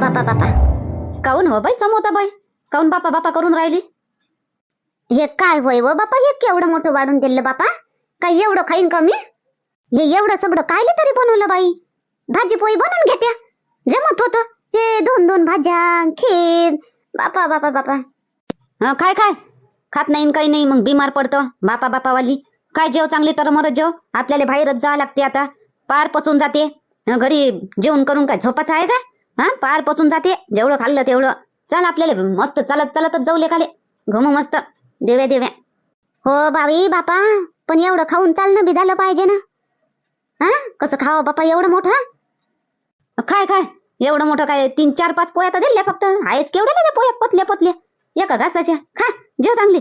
बापा बापा काऊन हो बाई समोता बाई? काऊन बापा बापा करून राहिली? हे काय होय व बापा? हे केवढं मोठं वाढून दिलं बापा? काय एवढं खाईन का मी? हे एवढं सगळं कायले तरी बनवलं बाई? भाजी पोळी बनवून घेत्या. जमत होत. हे दोन दोन भाज्या खीर. बापा बापा बापा. काय काय खात नाही काही नाही मग बिमार पडतं. बापा बापावाली. काय जेव चांगली तर मरत जेव. आपल्याला बाहेरच जावं लागते आता. पार पचून जाते. घरी जेवण करून काय झोपाचं आहे का? हा पार पचून जाते. जेवढं खाल्लं तेवढं. चल आपल्याला मस्त चालत चालतच जाऊ लेखाले. घुमू मस्त. देव्या देव्या. हो बाई बापा. पण एवढं खाऊन चालणं बी झालं पाहिजे ना. हा कसं खावं बापा एवढं मोठं? काय काय एवढं मोठं काय? तीन चार पाच पोया तर दिल्या फक्त. आहेच केवढ्या पोया? पतल्या पतल्या. एका घासाच्या. खा जेव चांगली.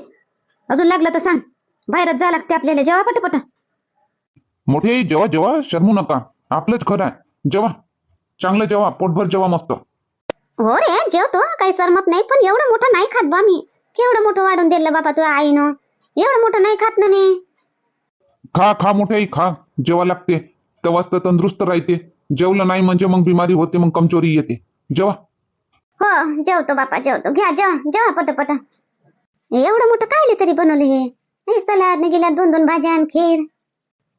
अजून लागलं तर सांग. बाहेरच जा लागते आपल्याला. जेव्हा पटपट. मोठी जेव्हा जेव्हा जेवा. शरमू नका. आपलंच खरं आहे. जेव्हा चांगलं जेवा पोटभर जेवा मस्त. हो रे जेवतो. काही सरमत नाही पण एवढं मोठं नाही खात बा मी. केवढं मोठं वाढून दिलं बापा तुझ्या आईनं. एवढं मोठं नाही खात ना मी खा खा मोठे खा. जेवा लागते तेव्हाच तर तंदुरुस्त राहते. जेवलं नाही म्हणजे मग बिमारी होते मग कमचोरी येते. जेवा. हो जेवतो बापा जेवतो. घ्या जेवा जेवा पटपट. एवढं मोठं कायले तरी बनवलं हे? सलाद न गेल्या दोन दोन भाज्या आणि खीर.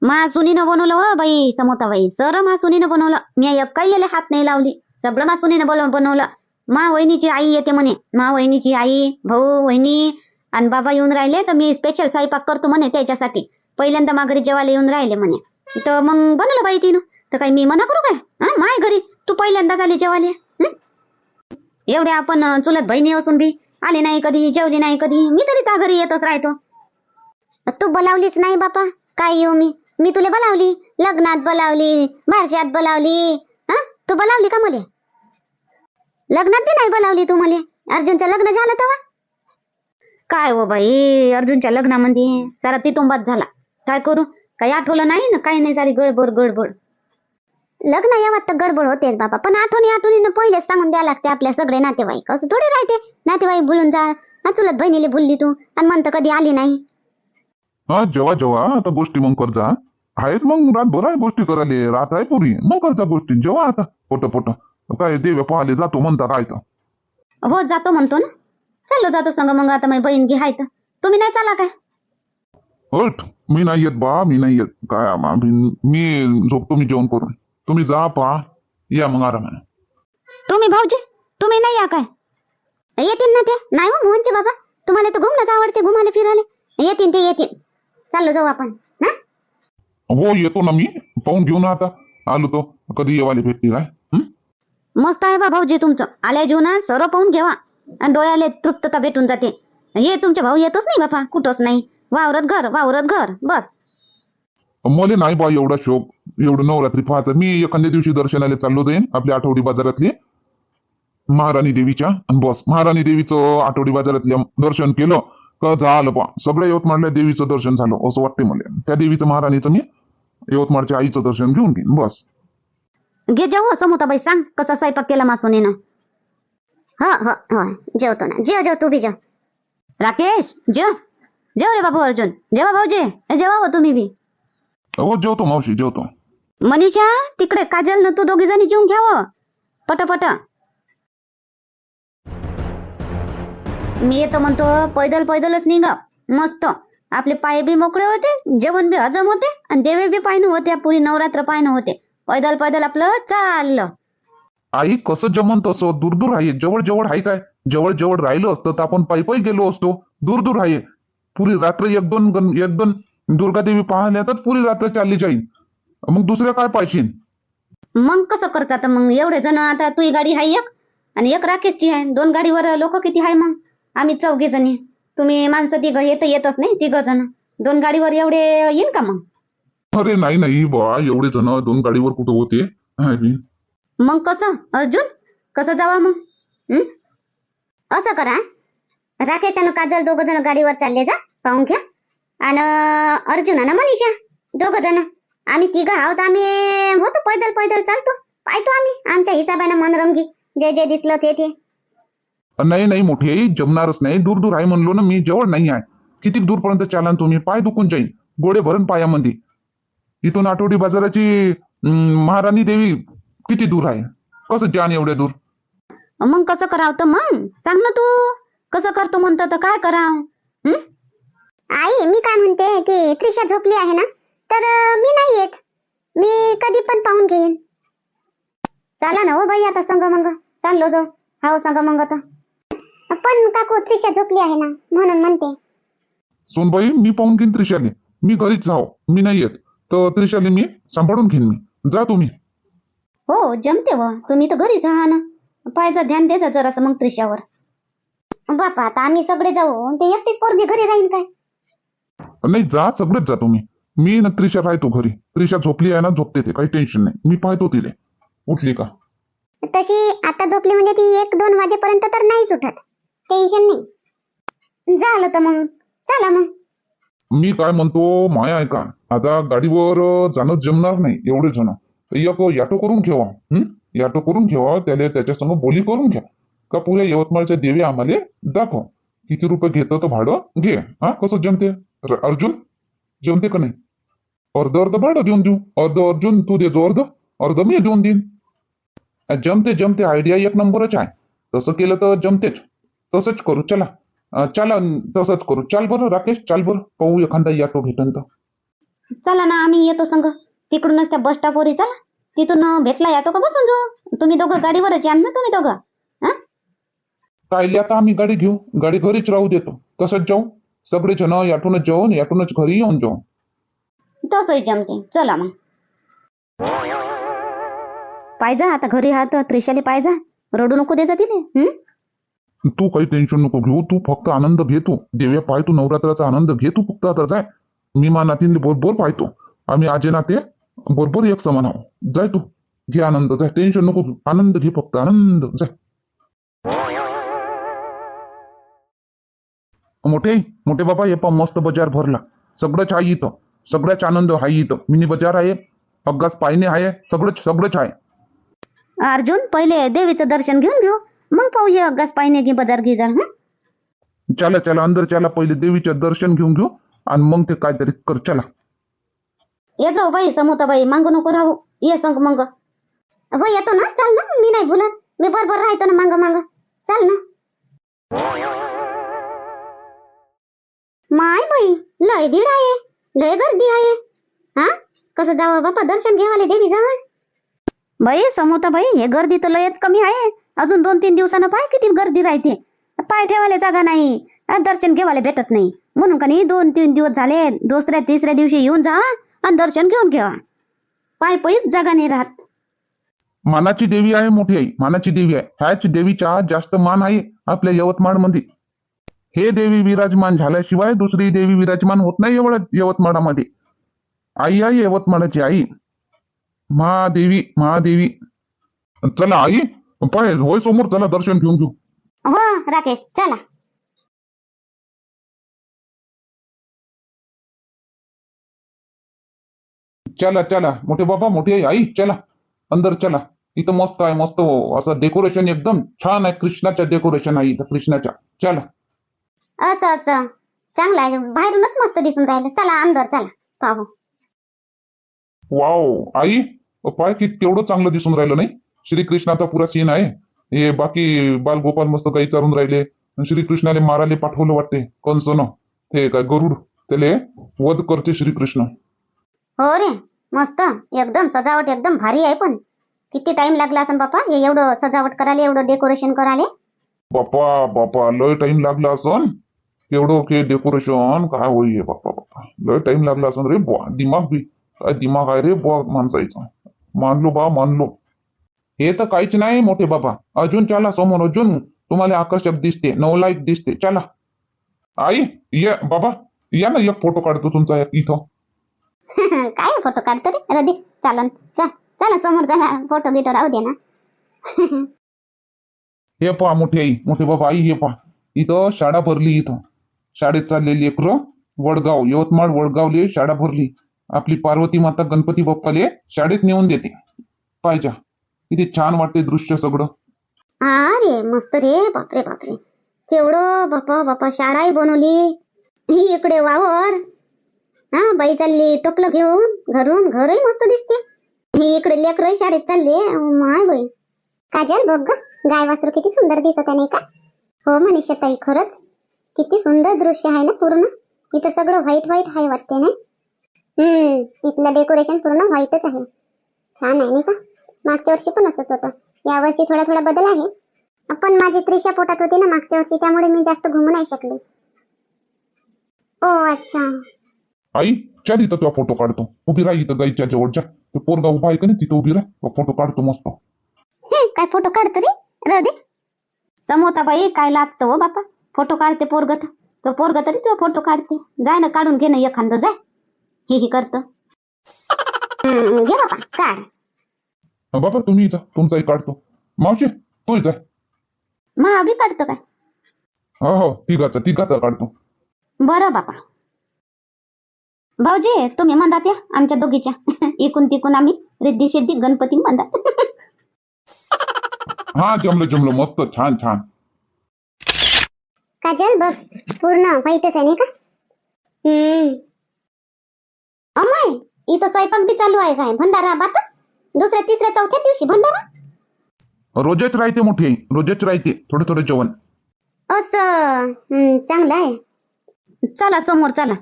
मा सुनीनं बनवलं हो बाई समोता बाई सर मा सुनीनं बनवलं. मी काही याला हात नाही लावली. सगळं मा सुनीनं बोल बनवलं. मा वहिनीची आई येते म्हणे. मा वहिनीची आई भाऊ वहिनी आणि बाबा येऊन राहिले तर मी स्पेशल स्वयंपाक करतो म्हणे त्याच्यासाठी. पहिल्यांदा मा घरी जेवायला येऊन राहिले म्हणे. तर मग बनवलं बाई तिनं. तर काही मी मना करू काय? हा? माय घरी. तू पहिल्यांदाच आली जेवायला. एवढ्या एवढे आपण चुलत बहिणी असून बी आले नाही कधी जेवली नाही कधी. मी तरी त्या घरी येतच राहतो. तू बोलावलीच नाही बापा. काय येऊ मी? मी तुला बोलावली लग्नात बोलावली बारशात बोलावली हा? तू बोलावली का मले? लग्नात बी नाही बोलावली तू मले. अर्जुनचं लग्न झालं तेव्हा काय हो बाई अर्जुनच्या लग्नामध्ये सारा तितुंबात झाला. काय करू? काही आठवलं नाही ना काही नाही सारी गडबड गडबड. लग्न यावात तर गडबड होतेच बाबा पण आठवणी आठवणीनं पहिलेच सांगून द्यावं लागते आपल्या सगळे नातेवाईक. असं थोडे राहते? नातेवाईक भुलून जा. हा चुलत बहिणीला भुलली तू आणि म्हणतं कधी आली नाही. हा जेवा जेवा आता गोष्टी मग कर जा. आहेत मग रातभर आहे गोष्टी करायले रात आहे पुरी. मग करता गोष्टी जेवा आता पोट पोट. काय देव्या पाहाले जातो म्हणता काय तर. हो जातो म्हणतो ना. चाललो जातो संग मग आता माझी बहीण घे हाय तर. तुम्ही नाही चाला काय? हट मी नाही येत बा मी नाही येत. काय आम्हा- मी मी झोपतो मी जेवण करून. तुम्ही जा पहा या मग आरामाने. तुम्ही भाऊजी तुम्ही नाही या काय? येतील ना ते? नाही हो मोहनचे बाबा. तुम्हाला तर घुमणंच आवडते घुमाले फिराले येतील ते येतील चाललो जाऊ आपण. हा येतो ना मी. पाहून घेऊ ना आता. आलो तो. कधी येवाले भेटतील काय हं? मस्त आहे बा भाऊजी तुमचं. आल्या जीवनात सर्व पाहून घेवा. आणि डोळ्याले तृप्तता भेटून जाते. हे तुमचे भाऊ येतच नाही बापा. कुठंच नाही. वावरत घर वावरत घर. बस. मला नाही बा एवढा शोक. एवढं नवरात्री पाहत. मी एखाद्या दिवशी दर्शनाला चाललो जाईन आपल्या आठवडी बाजारातली. महाराणी देवीच्या. आणि बस. महाराणी देवीचं आठवडी बाजारातल्या दर्शन केलं. का झालं बा. सगळ्या यवतमाळल्या देवीचं दर्शन झालं असं वाटते मला. त्या देवीचं महाराणीचं मी यवतमाळच्या आईचं दर्शन घेऊन घेईन बस. घे जाऊ समोताबाई सांग कसा स्वयंपाक केला मासुनीनं हो हो हो जेवतो ना. जेव जेव तू बी जेव. राकेश जेव. जेव रे बाबू अर्जुन. जेवा भाऊजी. जेवा हो तुम्ही बी. हो जेवतो मावशी जेवतो. मनीषा तिकडे काजल न तू दोघी जणी जेवून घ्यावं पटपट मी येतो म्हणतो पैदल पैदलच निघा. मस्त. आपले पाय बी मोकळे होते जेवण बी हजम होते आणि देवे बी पायनं होते पुरी नवरात्र पायनं होते. पैदल पैदल आपलं चाललं. आई कसं जमन तसं? दूर दूर आहे. जवळ जवळ आहे काय? जवळ जवळ राहिलं असतं तर आपण पायी पायी गेलो असतो. दूर दूर आहे. पुरी रात्र एक दोन एक दोन दुर्गादेवी पाहण्या तर पुरी रात्र चालली जाईल. मग दुसऱ्या काय पाहिजे मग कसं करतात मग? एवढे जण आता तुही गाडी आहे एक आणि एक राकेशची आहे दोन गाडीवर लोक किती आहे मग? आम्ही चौघे जणी. तुम्ही माणसं तिघ येत येतच नाही तिघ जण. दोन गाडीवर एवढे येईन का मग? अरे नाही नाही बा एवढे जण दोन गाडीवर कुठं होते? हाय बी. मग कसं? अर्जुन कसं जावा मग? हं? असं करा राकेश आणि काजल दोघ जण गाडीवर चालले जा पाहून घ्या. आणि अर्जुन आणि मनीषा दोघ जण. आम्ही तिघ आहोत आम्ही होतो पैदल पैदल चालतो. पाहतो आम्ही आमच्या हिसाबानं मनरंगी. जे जे दिसलं ते ते. नाही नाही मोठे आई जमणारच नाही. दूर दूर आहे म्हणलो ना मी जवळ नाही आहे. किती दूरपर्यंत चालान तुम्ही? पाय दुखून जाईन. गोडे भरण पायामध्ये. इथून आठवडी बाजाराची महाराणी देवी किती दूर आहे? कसं जान एवढ्या दूर? मग कसं करावं तर मग? सांग ना तू. कसं करतो म्हणतं तर काय करावं? हं? आई मी काय म्हणते की त्रिशा झोपली आहे ना? तर मी नाही येत. मी कधी पण पाहून घेईन. चला ना हो बाई आता संग मंग चाललो जाऊ. हाव संग मंग तर. पण काकू त्रिशा झोपली आहे ना म्हणून म्हणते. सोनबाई मी पाहून घेईन त्रिशाले. मी घरीच जाऊ मी नाही येत. तर त्रिशाले मी सांभाळून घेईन मी. जा तुम्ही. हो जमते व. तुम्ही तर घरीच आहा ना. पाहिजे ध्यान द्यायचं जरासं मग त्रिशावर. बापा आता आम्ही सगळे जाऊ. ते एकटीच पोरगी घरी राहीन काय? नाही जा सगळेच जा तुम्ही. मी ना त्रिशा राहतो घरी. त्रिशा झोपली आहे ना झोपते ते. काही टेन्शन नाही. मी पाहतो तिले. उठली का? तशी आता झोपली म्हणजे ती एक दोन वाजेपर्यंत तर नाहीच उठत. टेन्शन नाही. झालं तर मग. चला मग. मी काय म्हणतो माया ऐका. आता गाडीवर जाणं जमणार नाही एवढे जण. एक याटो करून ठेवा. याटो करून ठेवा त्याला त्याच्यासमोर बोली करून घ्या. का पुऱ्या यवतमाळच्या देवी आम्हाला दाखव. किती रुपये घेतो तर भाडं घे. हा कसं जमते? अर्जुन? जमते का नाही? अर्ध अर्ध भाडं देऊन देऊ. अर्ध अर्जुन तू देतो अर्ध. अर्ध मी देऊन देईन. जमते जमते आयडिया एक नंबरच आहे. तसं केलं तर जमतेच. तसंच करू चला. चला तसंच करू. चाल बरं राकेश चाल बरं. पाहू एखादा याटो भेटन तर. चला ना आम्ही येतो संग. तिकडूनच त्या बस स्टॉपवर चला. तिथून भेटला ऑटो का बसून जाऊ तुम्ही दोघं गाडीवरच याल ना तुम्ही दोघं? हा कायले आता आम्ही गाडी घेऊ. गाडी घरीच राहू देतो. तसंच जाऊ. सगळे जण याटूनच जाऊन याटूनच घरी येऊन जाऊ. तसंही जमते. चला मग. पाहिजे आता घरी आहात त्रिशाली पाहिजे रडू नको द्यायचा तिने? तू काही टेन्शन नको घेऊ. तू फक्त आनंद घे तू. देव्या पाय तू नवरात्राचा आनंद घे तू फक्त आता. जाय. मी मा नातींले बरोबर पाहतो. आम्ही आजे नाते बरोबर एक समान आहो जाय तू. घे आनंद. जाय. टेन्शन नको घेऊ. आनंद घे फक्त. आनंद. जाय. मोठे मोठे बाबा हे पा मस्त बाजार भरला. सगळंच आहे इथं. सगळ्याच आनंद आहे इथं. मिनी बाजार आहे. अग्गास पायने आहे. सगळंच सगळंच आहे. अर्जुन पहिले देवीचं दर्शन घेऊन घेऊ. मग पाहूया गस पाहिने घे बाजार घे जा हं? चला चला अंदर चला पहिले देवीचं दर्शन घेऊन घेऊ आणि मग ते काहीतरी कर चला. ये जाऊ बाई समोता बाई मागू नको राहू. ये संग मग. हो येतो ना? चाल ना मी नाही बोलत मी बरोबर राहतो ना मांग मांग. चाल ना. माय बाई लय भीड आहे. लय गर्दी आहे. हा? कसं जावं बापा दर्शन घ्यावाले देवी जवळ बाई समोता बाई हे गर्दी तर लयच कमी आहे. अजून दोन तीन दिवसानं पाय किती गर्दी राहते. पाय ठेवायला जागा नाही. दर्शन घेवायला भेटत नाही. म्हणून का नाही दोन तीन दिवस झाले दुसऱ्या तिसऱ्या दिवशी येऊन जा आणि दर्शन घेऊन घ्या. पाय पैच जागा नाही राहत. मानाची देवी आहे मोठी आई. मानाची देवी आहे. ह्याच देवीचा जास्त मान आहे आपल्या यवतमाळमध्ये. हे देवी विराजमान झाल्याशिवाय दुसरी देवी विराजमान होत नाही एवढं यवतमाळामध्ये. आई आई यवतमाळाची आई. महादेवी महादेवी. चला आई. पाय होय समोर चला दर्शन घेऊन घेऊ. हो राकेश चला. चला चला. मोठे बाबा मोठी आई चला. अंदर चला. इथं मस्त आहे मस्त असं डेकोरेशन एकदम छान आहे कृष्णाचं डेकोरेशन आहे इथं कृष्णाच्या. चला. असं असं. चांगलं आहे. बाहेरूनच मस्त दिसून राहिलं. चला अंदर चला. पाहू. वाव. आई पाय की तेवढं चांगलं दिसून राहिलं नाही? श्रीकृष्णाचा पुरा सीन आहे. हे बाकी बालगोपाल मस्त काही चालून राहिले. आणि श्रीकृष्णाले माराले पाठवलं वाटते. कंसन ते काय गरुड. त्याले वध करते श्रीकृष्ण. हो रे. मस्त. एकदम सजावट एकदम भारी आहे पण. किती टाइम लागला असेल बापा? हे एवढं सजावट करायला एवढं डेकोरेशन करायला? बाप्पा बाप्पा लय टाइम लागला असन. एवढं के डेकोरेशन काय होई बाप्पा बाप्पा लय टाइम लागला असन रे बुवा. दिमाग बी. काय दिमाग आहे रे बुवा माणसाचं मानलो बा मानलो. हे तर काहीच नाही मोठे बाबा. अजून चला समोर अजून तुम्हाला आकर्षक दिसते नवलाईक दिसते. चला. आई ये बाबा या ना एक फोटो काढतो तुमचा इथं. काय फोटो काढतो रे? रदी चालन. चल समोर चला फोटो गिटो राहू दे ना. हे पहा मोठी आई मोठे बाबा आई हे पहा. इथं शाळा भरली इथं. शाळेत चाललेली लेकरं वडगाव यवतमाळ वडगावले शाळा भरली. आपली पार्वती माता गणपती बाप्पाले शाळेत नेऊन देते. पाहिजा. किती छान वाटते दृश्य सगळं. अरे मस्त रे बापरे बापरे. केवढं बापा बापा शाळाही बनवली. ही इकडे वावर. हा बाई चालली टोपलं घेऊन घरून घरही मस्त दिसते. ही इकडे लेकरही शाळेत चालले माय बाई. काजल बघ ग गाय वासर किती सुंदर दिसत आहे नाही का? हो मनीषा ताई खरंच. किती सुंदर दृश्य आहे ना पूर्ण. इथं सगळं व्हाईट व्हाईट आहे वाटते ना हम्म इथलं डेकोरेशन पूर्ण व्हाईटच आहे. छान आहे नाही का? मागच्या वर्षी पण असंच होतं. या वर्षी थोडा थोडा बदल आहे. पण माझी त्रिशा पोटात होती ना मागच्या वर्षी त्यामुळे मी जास्त घुमू नाही शकले. ओ अच्छा. आई चल इथं तुझा फोटो काढतो. उभी राही इथं गाईच्या जवळच्या. तो पोरगा उभा आहे का नाही? तिथं उभी राह. फोटो काढतो मस्त. काय फोटो काढतो रे? राहू दे. समोता बाई काय लाजतो हो बापा. फोटो काढते पोरग तो पोरग तरी तुझा फोटो काढते. जाय ना काढून घे ना एखादं. जाय हे ही करतं. घे बाबा काढ. बाबा तुम्ही इथं तुमचाही काढतो. मावशी तोच आहे मा बी काढतो काय? हो हो तिघाचा तिघाचा काढतो. बरं बापा. भाऊजी तुम्ही म्हणतात या आमच्या दोघीच्या. इकून तिकून आम्ही रिद्धी सिद्धी गणपती म्हणतात हा जमलं जमलं मस्त छान छान. काजल बघ पूर्ण व्हाईटच आहे नाही का? हम्म. अमाय इथं स्वयंपाक बी चालू आहे काय? भंडारा बातच दुसऱ्या तिसऱ्या चौथ्या दिवशी भंडारा? रोजच राहते मोठी रोजच राहते थोडं थोडं जेवण. असं हम्म, चांगलं आहे. चला समोर चला.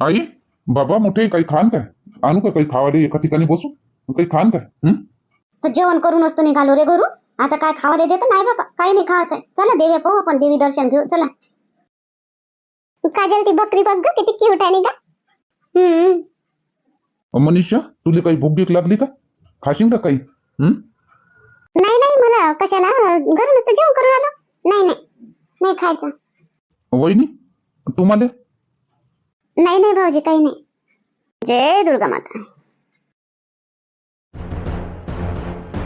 आई बाबा मोठे काही खान काय? आणू का काही खावाले एका ठिकाणी बसू? काही खान काय? हं? तर जेवण करूनच तो निघालो रे गुरु आता काय खावा देत नाही बाबा काही नाही खावायचंय चला देवी पाहू आपण देवी दर्शन घेऊ. चला. काजल ती बकरी बघ गं, किती क्यूट आहे नाही का? हम्म. मनीषा तुला काही भूक लागली का? खाशील का काही? हं? नाही नाही मला कशाला? घरून नुसतं जेवण करून आलो. नाही नाही. नाही खायचं. वहिनी तुम्हाला नाही नाही भाऊजी काही नाही. जय दुर्गा माता.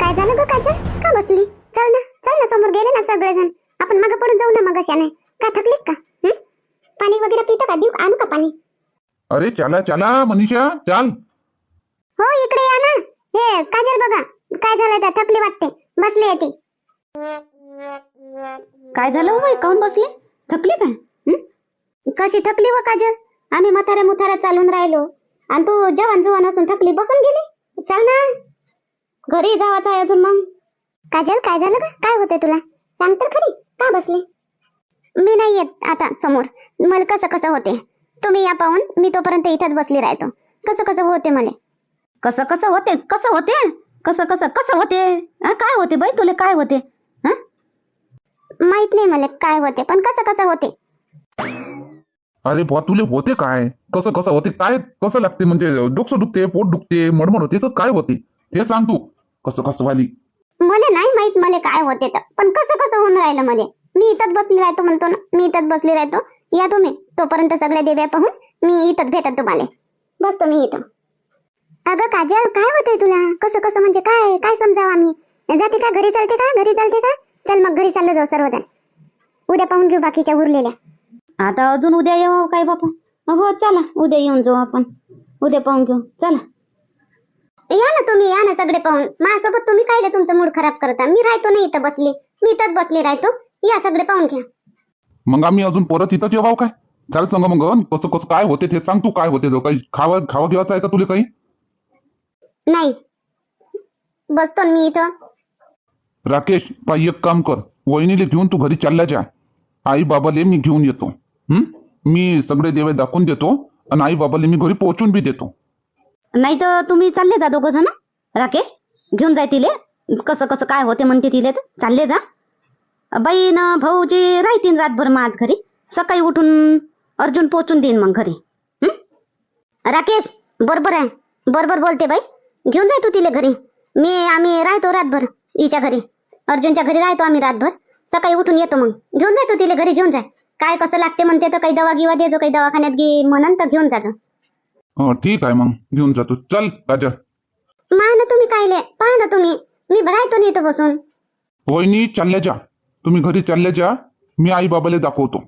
काय झालं ग काजल? का बसली? चल ना चल ना समोर गेले ना सगळेजण. आपण मागं पडून जाऊ ना मग अशाने. का थकलीस का? हं? पाणी वगैरे पितं का? देऊ आणू का पाणी? अरे चला चला मनीषा चाल. हो इकडे या ना. हे काजल बघा काय झालं त्या थकली वाटते. बसली आहे ती. काय झालं हो बाई? काऊन बसले? थकली काय? हं? कशी थकली व काजल? आम्ही म्हाताऱ्या मुथाऱ्या चालून राहिलो. आणि तू जवान जुवान असून थकली बसून गेली? चाल ना. घरी जावाचं आहे अजून मग. काजल काय झालं का काय होतंय तुला? सांग तर खरी. का बसली? मी नाही येत आता समोर. मला कसं कसं होते? तुम्ही या पाहून मी तोपर्यंत इथंच बसली राहतो. कसं कसं होते मला कसं कसं होते? कसं होते? कसं कसं कसं होते? हं? काय होते बाई तुले? काय होते? हं? माहीत नाही मला काय होते पण कसं कसं होते? अरे बुवा तुले होते काय? कसं कसं होते? काय कसं लागते म्हणजे? डोकं दुखते पोट दुखते मडमड होते का काय होते? ते सांग तू. कसं कसं वाली? मला नाही माहीत मला काय होते तर पण कसं कसं होऊन राहिलं मला? मी इथंच बसली राहतो म्हणतो ना मी इथंच बसली राहतो. या तुम्ही तोपर्यंत सगळ्या देव्या पाहून मी इथंच भेटत तुम्हाला. बसतो मी इथं. अगं काजल काय होतंय तुला? कसं कसं म्हणजे काय? काय समजावं आम्ही? जाते का? घरी चालते का? घरी चालते का? चल मग घरी चाललो जाऊ सर्वजण. उद्या पाहून घेऊ बाकीच्या उरलेल्या. आता अजून उद्या येऊ काय बापा? हो चला. उद्या येऊन जाऊ आपण. उद्या पाहून घेऊ. चला. या ना तुम्ही या ना सगळे पाहून. माझ्यासोबत तुम्ही कायले तुमचं मूड खराब करता? मी राहतो नाही इथं बसली. मी इथंच बसली राहतो. या सगळे पाहून घ्या. मग आम्ही अजून परत इथंच येवाव काय? चाल सांग मग कसं कसं काय होते ते सांग तू काय होते तो काही खावा खावा घ्यायचं आहे का तुला काही? नाही. बसतो ना मी इथं. राकेश पाय एक काम कर. वहिनीले घेऊन तू घरी चालला जा. आई बाबाले मी घेऊन येतो. हं? मी सगळे देवे दाखवून देतो आणि आई बाबाले मी घरी पोहोचून बी देतो. नाही तर तुम्ही चालले जा दोघं जण. राकेश घेऊन जाय तिले. कसं कसं काय होते म्हणते तिले तर. चालले जा. बाई न भाऊजी राहतीन रातभर मग आज घरी. सकाळी उठून अर्जुन पोचून देईन मग घरी. हं? राकेश बरोबर आहे. बरोबर बोलते बाई. घेऊन जाय तू तिला घरी. मी आम्ही राहतो रातभर हिच्या घरी. अर्जुनच्या घरी राहतो आम्ही रातभर. सकाळी उठून येतो मग. घेऊन जाय तू तिला घरी घेऊन जाय. काय कसं लागते म्हणते तर काही दवा गिवा देजो काही दवाखान्यात घे म्हणून तर घेऊन जातो हो ठीक आहे मग. घेऊन जातो चल राजा. मा ना तुम्ही कायले? पहा ना तुम्ही. मी राहतो नाही इथं बसून. वहिनी चालल्या जा. तुम्ही घरी चालल्या जा. मी आई बाबाला दाखवतो.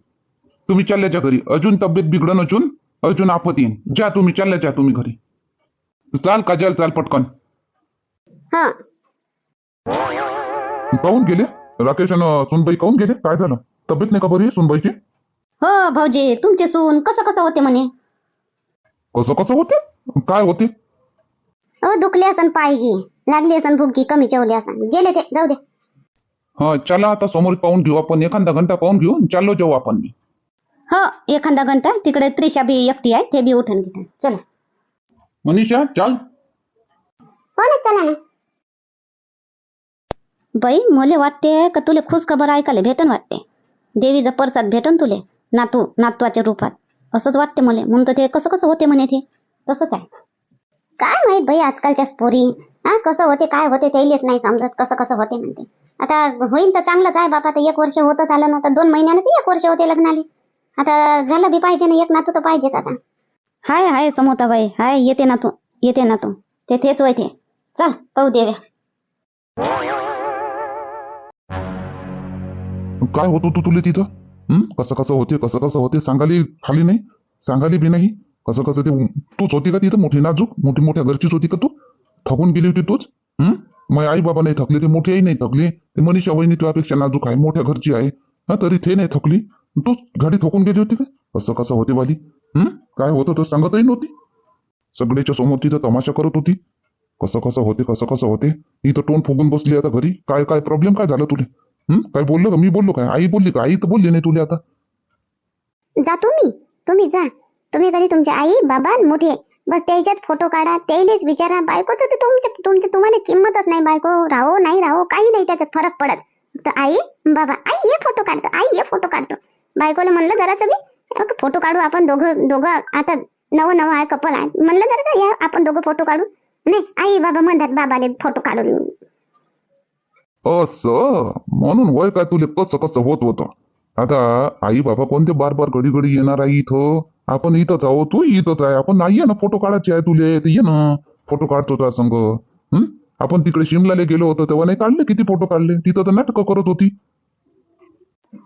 तुम्ही चालल्या जा घरी. अजून तब्येत बिघडन अजून. अजून आपत येईन. जा तुम्ही चालल्या जा तुम्ही घरी. चाल काजल चाल पटकन. हा. काहून गेले? राकेश आणि सुनबाई काहून गेले? काय झालं? तब्येत नाही का बरी सुनबाईची? हो भाऊजी तुमचे सून कसं कसं होते म्हणे? कसं कसं होते? काय होते? अहो दुखले असन पाय गी लागली असन भुगी कमी जेवली असन. गेले ते जाऊ दे. हा चला आता समोर पाहून घेऊ आपण. एखादा घंटा पाहून घेऊ चाललो जाऊ आपण. हो एखादा घंटा. तिकडे त्रिशा बी एकटी आहे ते बी उठून घेतात. चला. मनीषा चाल. हो ना चला ना. बाई मले वाटते का तुले खुश खबर ऐकायला भेटन वाटते. देवीचा प्रसाद भेटन तुले नातू नातवाच्या रूपात. असंच वाटते मले. म्हणून तर ते कसं कसं होते म्हणे ते? तसंच आहे. काय माहीत बाई आजकालच्या पोरी हा कसं होते काय होते त्याइलेच नाही समजत कसं कसं होते म्हणते. आता होईल तर चांगलंच आहे बापा आता एक वर्ष होतं झालं ना आता दोन महिन्यानं ते एक वर्ष होते लग्नाले. आता झालं बी पाहिजे ना एक नातू तर पाहिजेच आता. हाय हाय समोताबाई. हाय येते ना तू. येते ना तू. ते तेच वय ते. चल पाहू देव्या. काय होत होतं तुला तिथं? हं? कसं कसं होते कसं कसं होते? सांगाली खाली नाही? सांगाली बी नाही? कसं कसं ते तूच होती का तिथं? मोठी नाजूक? मोठी मोठ्या घरचीच होती का तू? थकून गेली होती तूच? हं? मग आई बाबा नाही थकले ते मोठी आई नाही थकली. ते मनीषा वहिनी तुझ्यापेक्षा नाजूक आहे मोठ्या घरची आहे. हा? तरी ते नाही थकली. तूच गाडी थकून गेली होती का? कसं कसं होते वाली हं? काय होतं तर सांगतही नव्हती. सगळ्याच्या समोर तिथं तमाशा करत होती. कसं कसं होते कसं कसं होते. इथं तोंड फुगून बसली आता घरी. काय काय प्रॉब्लेम काय झालं तुले? हं? काय बोललो का? मी बोललो काय? आई बोलली का? आई तर बोलली नाही तुले आता. जा तुम्ही. तुम्ही जा. तुम्ही कधी तुमची आई बाबा आणि मोठी. बस त्याच्याच फोटो काढा त्याइलेच विचारा. बायकोचं तर तुमच्या तुमच्या तुम्हाला किंमतच नाही बायको. राहो नाही राहो काही नाही त्याच्यात फरक पडत. फक्त आई बाबा आई ये फोटो काढतो आई ये फोटो काढतो. बायकोला म्हणलं जरासं बी अगं, फ़ोटो काढू आपण दोघं दोघं. आता नवं नवं आहे कपल आहे. म्हणलं जरा या आपण दोघं फ़ोटो काढू. नाही आई बाबा म्हणतात बाबाले फ़ोटो काढून. असं म्हणून वय काय तुले कसं कसं होत होतं? आता आई बाबा कोणते बार बार घडी घडी येणार आहे इथं? आपण इथंच आहो तू इथंच आहे. आपण नाही ये ना फ़ोटो काढायचे आहे तुले. तर ये ना फ़ोटो काढतो तुझ्या संग. हं? आपण तिकडे शिमलाला गेलो होतो तेव्हा नाही काढले किती फ़ोटो काढले? तिथं तर नाटकं करत होती.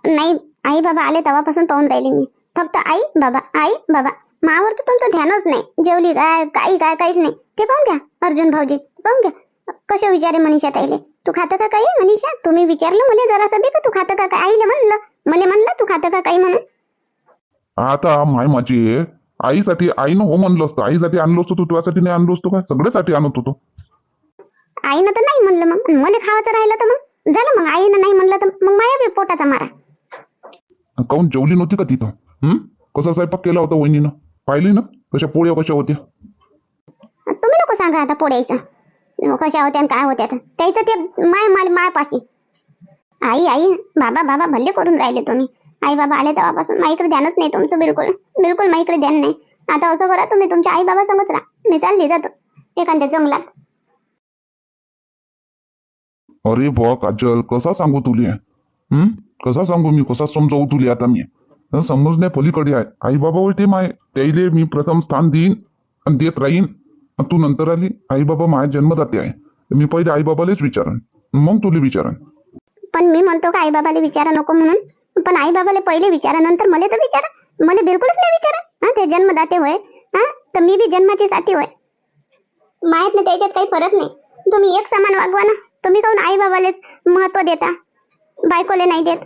नाही आई बाबा आले तेव्हापासून पाहून राहिले मी. फक्त आई बाबा आई बाबा मावर तर तुमचं ध्यानच नाही. जेवली काय काही काय काहीच नाही. ते पाहून घ्या अर्जुन भाऊजी पाहून घ्या. कसे विचारे मनीषा ताईले? तू खातं का काही मनीषा? तुम्ही विचारलं मला जरासं बी का तू खातं का काय आईले म्हणलं मला म्हणलं तू खातं का काही म्हणून. आता माय माझी आईसाठी आईनं हो म्हणलं असतं. आईसाठी आणलो असतो तू तुझ्यासाठी नाही आणलो असतो काय सगळ्यासाठी आणत होतो. आईनं तर नाही म्हणलं मग. मला खावाचं राहिलं तर मग? झालं मग. आईनं नाही म्हणलं तर मग? माया पोटाचा मारा. काऊन जेवली नव्हती का तिथं हं? कसा स्वयंपाक केला होता वहिनीनं? पाहिली ना? कशा पोळ्या कशा होत्या? तुम्ही नको सांगा आता पोळ्याचं कशा होत्या आणि काय होत्या तर. त्याचं ते माय माय मायपाशी. आई आई बाबा बाबा भल्ले करून राहिले तुम्ही. आई बाबा आले तेव्हापासून माझ्याकडे ध्यानच नाही तुमचं बिलकुल. बिलकुल माझ्याकडे ध्यान नाही. आता असं करा तुम्ही तुमच्या आई बाबा संगच राहा. मी चालली जातो एखाद्या जंगलात. अरे बा काजल कसा सांगू तुले? हं? कसा सांगू मी? कसा समजावू तुले आता मी? समजण्या पलीकडे आहे. आई बाबा ते माय त्याईले मी प्रथम स्थान देईन आणि देत राहीन. आणि तू नंतर आली आई बाबा माझ्या जन्मदाते आहे. मी पहिले आई बाबालाच विचारन. मग तुले विचारन. पण मी म्हणतो का आई बाबाला विचारा नको म्हणून? पण आई बाबाला पहिले विचारा नंतर मला तर विचारा. मला बिलकुलच नाही विचारा. हा ते जन्मदाते होय. हा तर मी बी जन्माची साथी होय. माहीत नाही त्याच्यात काही फरक नाही. तुम्ही एक समान वागवा ना. तुम्ही काहून आई बाबालाच महत्त्व देता? बायकोले नाही देत.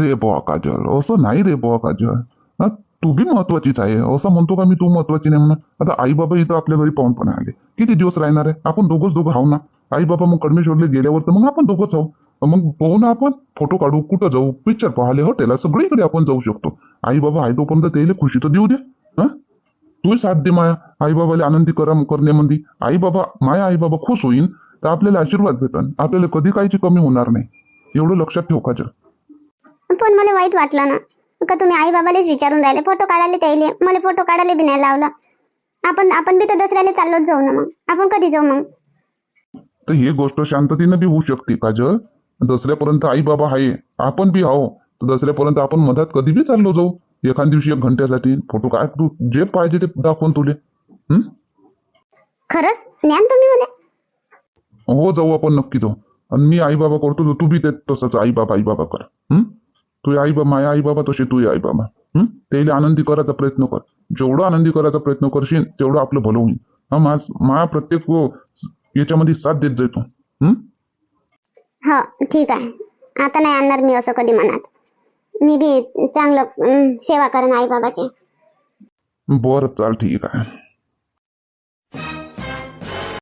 रे बुवा काजल असं नाही रे बुवा काजल हा तू बी महत्वाचीच आहे. असं म्हणतो का मी तू महत्वाची नाही म्हणून? आता आई बाबा इथं आपल्या घरी पाहून पण आले. किती दिवस राहणार आहे? आपण दोघंच दोघं राहू ना? आई बाबा मग कडमेश्वरला गेल्यावर तर मग आपण दोघंच आहोत मग पाहू ना आपण फोटो काढू कुठं जाऊ पिक्चर पाहाले हॉटेलला सगळीकडे आपण जाऊ शकतो. आई बाबा आहे तोपर्यंत त्याला खुशी तर देऊ दे हा? तू साथ दे माया. आई बाबाला आनंदी करा करण्यामध्ये आई बाबा माया आई बाबा खुश होईन तर आपल्याला आशीर्वाद भेटन. आपल्याला कधी काहीची कमी होणार नाही. एवढं लक्षात ठेव काजल पण मला वाईट वाटलं ना. का तुम्ही आई बाबालाच विचारून राहिले फोटो काढायला त्याइले मला फोटो काढायला बी नाही लावला. आपण आपण बी तर दसऱ्याला चाललोच जाऊ ना मग. आपण कधी जाऊ मग? तर ही गोष्ट शांततेनं बी होऊ शकते काजल दसऱ्यापर्यंत आई बाबा आहे आपण बी आहो तर दसऱ्यापर्यंत आपण मधात कधी बी चाललो जाऊ. एखाद दिवशी एक घंट्यासाठी फोटो काय तू जे पाहिजे ते दाखवून तुले. हं? खरंच? ज्ञान तुम्ही मला? हो जाऊ आपण नक्की जाऊ. आणि मी आई बाबा करतो तर तू बी ते तसंच आई बाबा आई बाबा कर. हं? तू आई बाबा आई बाबा तसे तू आई बाबा. हं? त्याला आनंदी करायचा प्रयत्न कर. जेवढं आनंदी करायचा प्रयत्न करशील तेवढं आपलं भलं होईल. हा मा मा प्रत्येक याच्यामध्ये साथ देत जातो हं? हो ठीक आहे. आता नाही आणणार मी असं कधी मनात. मी बी चांगलं सेवा करेन आई बाबाची. बरं चाल ठीक आहे.